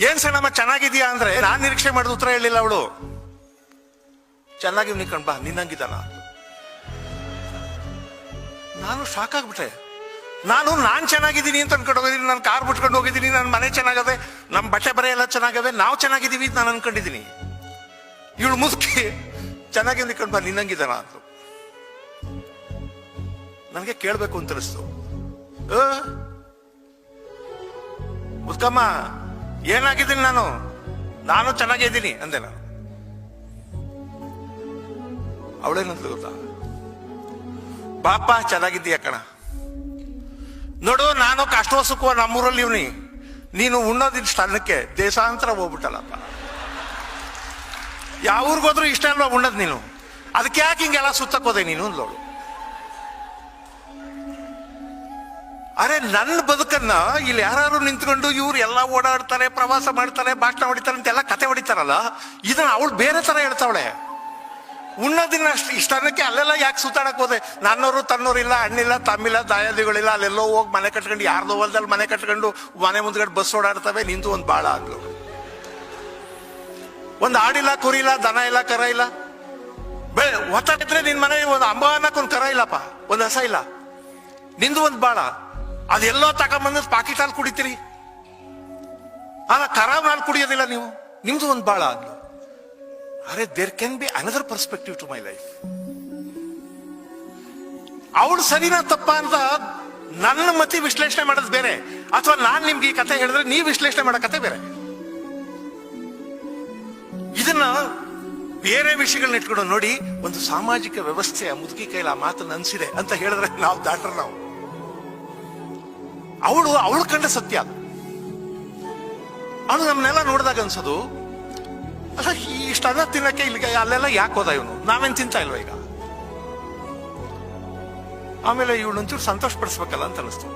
ಏನ್ ಸಣ್ಣಮ್ಮ ಚೆನ್ನಾಗಿದ್ಯಾ ಅಂದ್ರೆ ನಾನ್ ನಿರೀಕ್ಷೆ ಮಾಡಿದ ಉತ್ತರ ಹೇಳಿಲ್ಲ ಅವಳು. ಚೆನ್ನಾಗಿ ನಿಂತ್ಕೊಂಡ್ ಬಾ, ನಿನ್ನಂಗಿದ್ದಾನ. ನಾನು ಶಾಕ್ ಆಗ್ಬಿಟ್ಟೆ. ನಾನು ನಾನ್ ಚೆನ್ನಾಗಿದ್ದೀನಿ ಅಂತ ಅನ್ಕೊಂಡು ಹೋಗಿದ್ದೀನಿ, ನಾನು ಕಾರ್ ಬಿಟ್ಕೊಂಡು ಹೋಗಿದ್ದೀನಿ ನನ್ನ ಮನೆ ಚೆನ್ನಾಗದೆ ನಮ್ಮ ಬಟ್ಟೆ ಬರೆ ಎಲ್ಲ ಚೆನ್ನಾಗವೆ ನಾವು ಚೆನ್ನಾಗಿದ್ದೀವಿ ಅಂತ ನಾನು ಅನ್ಕೊಂಡಿದ್ದೀನಿ. ಇವಳು ಮುಸ್ಕಿ ಚೆನ್ನಾಗಿ ನಿಂತ್ಕೊಂಡು ಬಾ, ನಿನ್ನಂಗಿದ್ದಾನ ಅಂತ ನನಗೆ ಕೇಳಬೇಕು ಅಂತ ಅನಿಸ್ತು. ಆ? ಏನಾಗಿದ್ದೀನಿ ನಾನು? ನಾನು ಚೆನ್ನಾಗಿದ್ದೀನಿ, ಅಂದೆ ನಾನು. ಅವಳೇನಂತ ಗೊತ್ತಾ? ಬಾಪ, ಚೆನ್ನಾಗಿದ್ದೀಯ ಕಣ? ನೋಡು, ನಾನು ಕಷ್ಟ ಸುಖವ ನಮ್ಮೂರಲ್ಲಿ ಇವನಿ. ನೀನು ಉಣ್ಣೋದಿನ ಸ್ಥಾನಕ್ಕೆ ದೇಶಾಂತರ ಹೋಗ್ಬಿಟ್ಟಲ್ಲಪ್ಪ. ಯಾವ ಊರಿಗೋದ್ರೂ ಇಷ್ಟ ಅಲ್ವಾ ಉಣ್ಣದ್ ನೀನು? ಅದಕ್ಕೆ ಯಾಕೆ ಹಿಂಗೆಲ್ಲ ಸುತ್ತಕ್ಕೋದೆ ನೀನು ಅಂದ್ಲವಳು? ಅರೆ ನನ್ನ ಬದುಕನ್ನ ಇಲ್ಲಿ ಯಾರು ನಿಂತ್ಕೊಂಡು ಇವ್ರು ಎಲ್ಲ ಓಡಾಡ್ತಾರೆ, ಪ್ರವಾಸ ಮಾಡ್ತಾರೆ, ಭಾಷಣ ಹೊಡಿತಾರೆ ಅಂತೆಲ್ಲ ಕತೆ ಹೊಡಿತಾರಲ್ಲ? ಇದನ್ನ ಅವಳು ಬೇರೆ ತರ ಹೇಳ್ತಾವಳೆ. ಉಣ್ಣೋದಿನ ಅಷ್ಟು ಇಷ್ಟಕ್ಕೆ ಅಲ್ಲೆಲ್ಲ ಯಾಕೆ ಸುತ್ತಾಡಕ್ ಹೋದೆ? ನನ್ನವರು ತನ್ನೋರು ಇಲ್ಲ ಅಣ್ಣಿಲ್ಲ ತಮ್ಮಿಲ್ಲ, ದಾಯಾದಿಗಳಿಲ್ಲ, ಅಲ್ಲೆಲ್ಲೋ ಹೋಗಿ ಮನೆ ಕಟ್ಕೊಂಡು, ಯಾರ್ದೋ ಹೊಲದಲ್ಲಿ ಮನೆ ಕಟ್ಕೊಂಡು ಮನೆ ಮುಂದ್ಗಡೆ ಬಸ್ ಓಡಾಡ್ತವೆ, ನಿಂದು ಒಂದು ಬಾಳ ಆಗ್ಲು ಒಂದು ಆಡಿಲ್ಲ ಕುರಿಲ್ಲ ದನ ಇಲ್ಲ, ಕರ ಇಲ್ಲ. ಬೇ ಒತ್ತಾಡಿದ್ರೆ ನಿನ್ನ ಮನೆ ಒಂದು ಅಂಬ ಅನ್ನಕ್ಕೊಂದು ಕರ ಇಲ್ಲಪ್ಪ, ಒಂದು ಹಸ ಇಲ್ಲ. ನಿಂದು ಒಂದು ಬಾಳ. ಅದೆಲ್ಲೋ ತಗೊಂಬಂದ್ ಪಾಕಿಟ್ ಕುಡಿತೀರಿ? ಆಗ ಖರಾಬ್ ಹಾಲು ಕುಡಿಯೋದಿಲ್ಲ ನೀವು. ನಿಮ್ದು ಒಂದು ಬಾಳ ಅಂದ್ಲು ಅರೆ there can be another perspective to my life ಅವಳು ಸರಿನಾ ತಪ್ಪ ಅಂತ ನನ್ನ ಮತಿ ವಿಶ್ಲೇಷಣೆ ಮಾಡೋದು ಬೇರೆ. ಅಥವಾ ನಾನು ನಿಮ್ಗೆ ಈ ಕತೆ ಹೇಳಿದ್ರೆ ನೀವು ವಿಶ್ಲೇಷಣೆ ಮಾಡೋ ಕತೆ ಬೇರೆ. ಇದನ್ನ ಬೇರೆ ವಿಷಯಗಳನ್ನ ಇಟ್ಕೊಂಡು ನೋಡಿ, ಒಂದು ಸಾಮಾಜಿಕ ವ್ಯವಸ್ಥೆ ಆ ಮುದುಕಿ ಕೈಲ ಆ ಮಾತನ್ನ ಅನ್ಸಿದೆ ಅಂತ ಹೇಳಿದ್ರೆ ನಾವು ದಾಟ್ರ ನಾವು. ಅವಳು ಅವಳು ಕಂಡ ಸತ್ಯ. ಅದು ಅವನು ನಮ್ಮನ್ನೆಲ್ಲ ನೋಡಿದಾಗ ಅನ್ಸೋದು, ಅಲ್ಲ ಇಷ್ಟ ಅನ್ನ ತಿನ್ನಕ್ಕೆ ಇಲ್ಲಿಗೆ ಅಲ್ಲೆಲ್ಲ ಯಾಕೆ ಹೋದ ಇವನು? ನಾವೇನ್ ತಿಂತ ಇಲ್ವ ಈಗ? ಆಮೇಲೆ ಇವಳು ಒಂಚೂರು ಸಂತೋಷ ಪಡಿಸ್ಬೇಕಲ್ಲ ಅಂತ ಅನಿಸ್ತು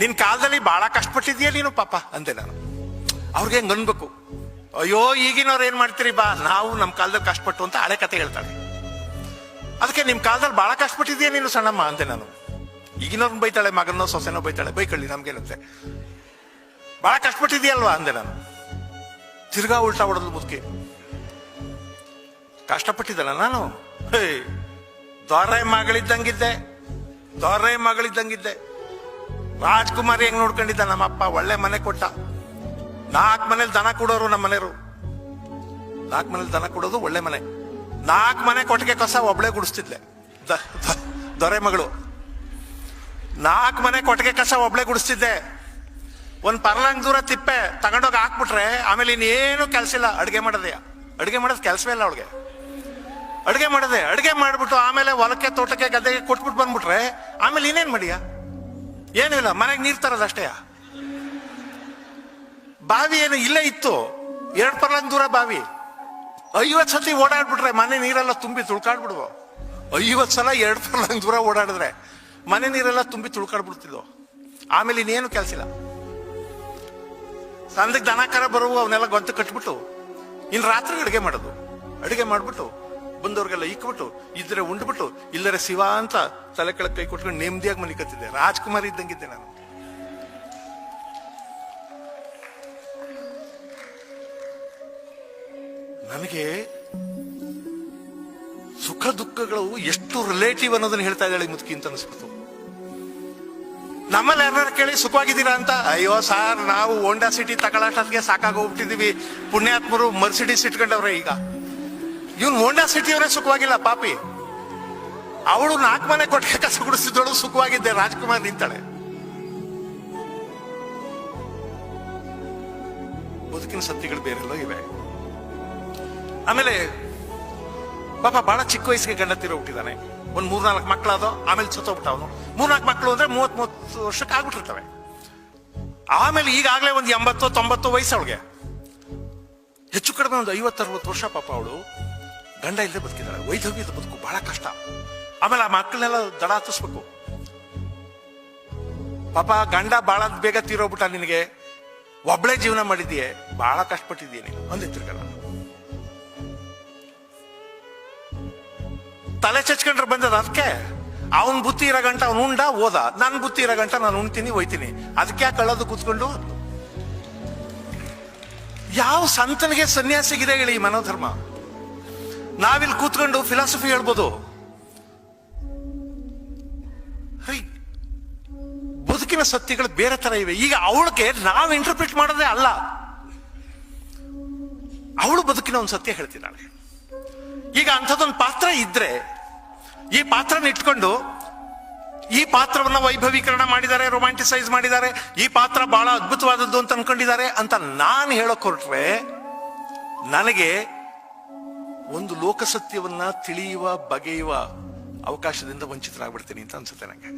ನಿನ್ ಕಾಲದಲ್ಲಿ ಬಹಳ ಕಷ್ಟಪಟ್ಟಿದ್ಯಾ ನೀನು ಪಾಪ, ಅಂದೆ ನಾನು. ಅವ್ರಿಗೆ ಹೆಂಗ್ ಅನ್ಬೇಕು? ಅಯ್ಯೋ, ಈಗಿನವ್ರು ಏನ್ ಮಾಡ್ತೀರಿ ಬಾ, ನಾವು ನಮ್ಮ ಕಾಲದಲ್ಲಿ ಕಷ್ಟಪಟ್ಟು ಅಂತ ಹಳೆ ಕತೆ ಹೇಳ್ತಾಳೆ. ಅದಕ್ಕೆ ನಿಮ್ ಕಾಲದಲ್ಲಿ ಬಹಳ ಕಷ್ಟಪಟ್ಟಿದ್ಯಾ ನೀನು ಸಣ್ಣಮ್ಮ, ಅಂದೆ ನಾನು. ಈಗಿನವ್ರನ್ನ ಬೈತಾಳೆ ಮಗನೋ ಸೊಸೆನೋ ಬೈತಾಳೆ, ಬೈಕೊಳ್ಳಿ, ನಮ್ಗೇನಂತೆ. ಬಹಳ ಕಷ್ಟಪಟ್ಟಿದ್ಯಲ್ವಾ ಅಂದೆ ನಾನು. ತಿರ್ಗಾ ಉಲ್ಟಾ ಹೊಡೋದು ಮುದುಕಿ. ಕಷ್ಟಪಟ್ಟಿದ್ದಲ್ಲ ನಾನು? ಹೇ, ದೊರೆ ಮಗಳಿದ್ದಂಗಿದ್ದೆ ದೊರೆ ಮಗಳಿದ್ದಂಗಿದ್ದೆ. ರಾಜ್ಕುಮಾರಿ ಹೆಂಗ್ ನೋಡ್ಕೊಂಡಿದ್ದ ನಮ್ಮಪ್ಪ, ಒಳ್ಳೆ ಮನೆ ಕೊಟ್ಟ. ನಾಲ್ಕು ಮನೇಲಿ ದನ ಕೊಡೋರು ನಮ್ಮ ಮನೆಯವರು. ನಾಲ್ಕು ಮನೇಲಿ ದನ ಕೊಡೋದು ಒಳ್ಳೆ ಮನೆ. ನಾಲ್ಕು ಮನೆ ಕೊಟ್ಟಿಗೆ ಕಸ ಒಬ್ಳೆ ಗುಡಿಸ್ತಿದ್ಲೆ. ದೊರೆ ಮಗಳು. ನಾಲ್ಕು ಮನೆ ಕೊಟ್ಟಿಗೆ ಕಸ ಒಬ್ಳೆ ಗುಡಿಸ್ತಿದ್ದೆ. ಒಂದು ಪರ್ಲಂಗ್ ದೂರ ತಿಪ್ಪೆ ತಗೊಂಡೋಗಿ ಹಾಕ್ಬಿಟ್ರೆ ಆಮೇಲೆ ಇನ್ನೇನು ಕೆಲಸ ಇಲ್ಲ. ಅಡುಗೆ ಮಾಡೋದೇ. ಅಡುಗೆ ಮಾಡೋದು ಕೆಲಸವೇ ಇಲ್ಲ ಅವಳಿಗೆ. ಅಡುಗೆ ಮಾಡದೆ. ಅಡುಗೆ ಮಾಡಿಬಿಟ್ಟು ಆಮೇಲೆ ಹೊಲಕ್ಕೆ, ತೋಟಕ್ಕೆ, ಗದ್ದೆಗೆ ಕೊಟ್ಬಿಟ್ಟು ಬಂದ್ಬಿಟ್ರೆ ಆಮೇಲೆ ಇನ್ನೇನು ಮಾಡಿಯ? ಏನೂ ಇಲ್ಲ. ಮನೆಗೆ ನೀರು ತರೋದು ಅಷ್ಟೇ. ಬಾವಿ ಏನು ಇಲ್ಲೇ ಇತ್ತು. ಎರಡು ಪರ್ಲಂಗ್ ದೂರ ಬಾವಿ. ಐವತ್ ಸತಿ ಓಡಾಡ್ಬಿಟ್ರೆ ಮನೆ ನೀರೆಲ್ಲ ತುಂಬಿ ತುಳ್ಕಾಡ್ಬಿಡುವ ಐವತ್ತು ಸಲ ಎರಡು ಪರ್ಲಂಗ್ ದೂರ ಓಡಾಡಿದ್ರೆ ಮನೆ ನೀರೆಲ್ಲ ತುಂಬಿ ತುಳ್ಕಾಡ್ಬಿಡ್ತಿದ್ವು ಆಮೇಲೆ ಇನ್ನೇನು ಕೆಲಸ ಇಲ್ಲ. ಸಂದಕ್ಕೆ ದನ ಕರ ಬರುವು ಅವನ್ನೆಲ್ಲ ಗೊಂತ ಕಟ್ಬಿಟ್ಟು, ಇನ್ನು ರಾತ್ರಿ ಅಡುಗೆ ಮಾಡೋದು. ಅಡುಗೆ ಮಾಡಿಬಿಟ್ಟು, ಬಂದವ್ರಿಗೆಲ್ಲ ಇಕ್ಬಿಟ್ಟು ಇದ್ರೆ ಉಂಡ್ಬಿಟ್ಟು, ಇಲ್ಲರೆ ಶಿವ ಅಂತ ತಲೆ ಕೆಳಗೆ ಕೈ ಕೊಟ್ಕೊಂಡು ನೆಮ್ಮದಿಯಾಗಿ ಮನಿಕತ್ತಿದ್ದೆ ರಾಜ್ಕುಮಾರ್ ಇದ್ದಂಗಿದ್ದೆ ನಾನು. ನನಗೆ ಸುಖ ದುಃಖಗಳು ಎಷ್ಟು ರಿಲೇಟಿವ್ ಅನ್ನೋದನ್ನ ಹೇಳ್ತಾ ಇದ್ದಾಳೆ ಮುದುಕಿ ಅಂತ ಅನಿಸ್ಬಿಡ್ತು. ನಮ್ಮಲ್ಲಿ ಯಾರು ಕೇಳಿ ಸುಖವಾಗಿದ್ದೀರಾ ಅಂತ? ಅಯ್ಯೋ ಸಾರ್ ನಾವು ಹೋಂಡಾ ಸಿಟಿ ತಗೊಳ್ಳೋಷ್ಟೊತ್ತಿಗೆ ಸಾಕಾಗೋಗ್ಬಿಟ್ಟಿದೀವಿ ಪುಣ್ಯಾತ್ಮರು ಮರ್ಸಿಡೀಸ್ ಇಟ್ಕೊಂಡವ್ರೆ ಈಗ. ಇವ್ನು ಹೋಂಡಾ ಸಿಟಿಯವರೇ ಸುಖವಾಗಿಲ್ಲ, ಪಾಪಿ. ಅವಳು ನಾಲ್ಕು ಮನೆ ಕೊಟ್ಟಿಗೆ ಕಸ ಗುಡಿಸಿದವಳು ಸುಖವಾಗಿದ್ದೆ, ರಾಜ್ಕುಮಾರ್ ನಿಂತಾಳೆ. ಬದುಕಿನ ಸತ್ಯಗಳು ಬೇರೆಲ್ಲ ಇವೆ. ಆಮೇಲೆ ಪಾಪ ಬಹಳ ಚಿಕ್ಕ ವಯಸ್ಸಿಗೆ ಗಂಡ ಹುಟ್ಟಿದಾನೆ. ಒಂದ್ ಮೂರ್ನಾಲ್ಕು ಮಕ್ಕಳಾದ ಆಮೇಲೆ ಸತ್ತೋಗ್ಬಿಟ್ಟ ಅವನು ಮೂರ್ನಾಲ್ಕು ಮಕ್ಕಳು ಅಂದ್ರೆ ಮೂವತ್ ಮೂವತ್ತು ವರ್ಷಕ್ಕೆ ಆಗ್ಬಿಟ್ಟಿರ್ತವೆ. ಆಮೇಲೆ ಈಗಾಗಲೇ ಒಂದು ಎಂಬತ್ತು, ತೊಂಬತ್ತು ವಯಸ್ಸು ಅವಳಿಗೆ. ಹೆಚ್ಚು ಕಡಿಮೆ ಒಂದು ಐವತ್ತರವತ್ತು ವರ್ಷ ಪಾಪ ಅವಳು. ಗಂಡ ಇಲ್ಲದೆ ಬದುಕಿದ್ದಾಳೆ ವೈಧವ್ಯದ ಬದುಕು, ಬಹಳ ಕಷ್ಟ. ಆಮೇಲೆ ಆ ಮಕ್ಕಳನ್ನೆಲ್ಲ ದಡ ಹತ್ತಿಸ್ಬೇಕು. ಪಾಪ ಗಂಡ ಬಹಳ ಬೇಗ ತೀರೋಗ್ಬಿಟ್ಟ ನಿನಗೆ. ಒಬ್ಳೆ ಜೀವನ ಮಾಡಿದ್ಯೆ. ಬಹಳ ಕಷ್ಟಪಟ್ಟಿದ್ದೀಯ ನೀನು. ತಲೆ ಚಚ್ಕೊಂಡ್ರೆ ಬಂದದ ಅದಕ್ಕೆ? ಅವನ್ ಬುತ್ತಿ ಇರೋ ಗಂಟ ಅವ್ನು ಉಂಡ ಓದ ನನ್ ಬುತ್ತಿ ಇರೋ ಗಂಟ ನಾನು ಉಣ್ತೀನಿ ಹೋಯ್ತೀನಿ ಅದಕ್ಕೆ ಕಳ್ಳೋದು ಕೂತ್ಕೊಂಡು? ಯಾವ ಸಂತನಿಗೆ ಸನ್ಯಾಸಿಗಿದೆ ಹೇಳಿ ಈ ಮನೋಧರ್ಮ? ನಾವಿಲ್ಲಿ ಕೂತ್ಕೊಂಡು ಫಿಲಾಸಫಿ ಹೇಳ್ಬೋದು. ಬದುಕಿನ ಸತ್ಯಗಳು ಬೇರೆ ತರ ಇವೆ. ಈಗ ಅವಳಿಗೆ ನಾವು ಇಂಟರ್ಪ್ರಿಟ್ ಮಾಡೋದೇ ಅಲ್ಲ. ಅವಳು ಬದುಕಿನ ಒಂದು ಸತ್ಯ ಹೇಳ್ತಿದ್ದಾಳೆ. ಈಗ ಅಂಥದ್ದೊಂದು ಪಾತ್ರ ಇದ್ರೆ ಈ ಪಾತ್ರನ ಇಟ್ಕೊಂಡು ಈ ಪಾತ್ರವನ್ನ ವೈಭವೀಕರಣ ಮಾಡಿದ್ದಾರೆ ರೊಮ್ಯಾಂಟಿಸೈಸ್ ಮಾಡಿದ್ದಾರೆ, ಈ ಪಾತ್ರ ಬಹಳ ಅದ್ಭುತವಾದದ್ದು ಅಂತ ಅನ್ಕೊಂಡಿದ್ದಾರೆ ಅಂತ ನಾನು ಹೇಳಕ್ ಹೊರಟ್ರೆ ನನಗೆ ಒಂದು ಲೋಕಸತ್ಯವನ್ನ ತಿಳಿಯುವ, ಬಗೆಯುವ ಅವಕಾಶದಿಂದ ವಂಚಿತರಾಗ್ಬಿಡ್ತೀನಿ ಅಂತ ಅನ್ಸುತ್ತೆ ನನಗೆ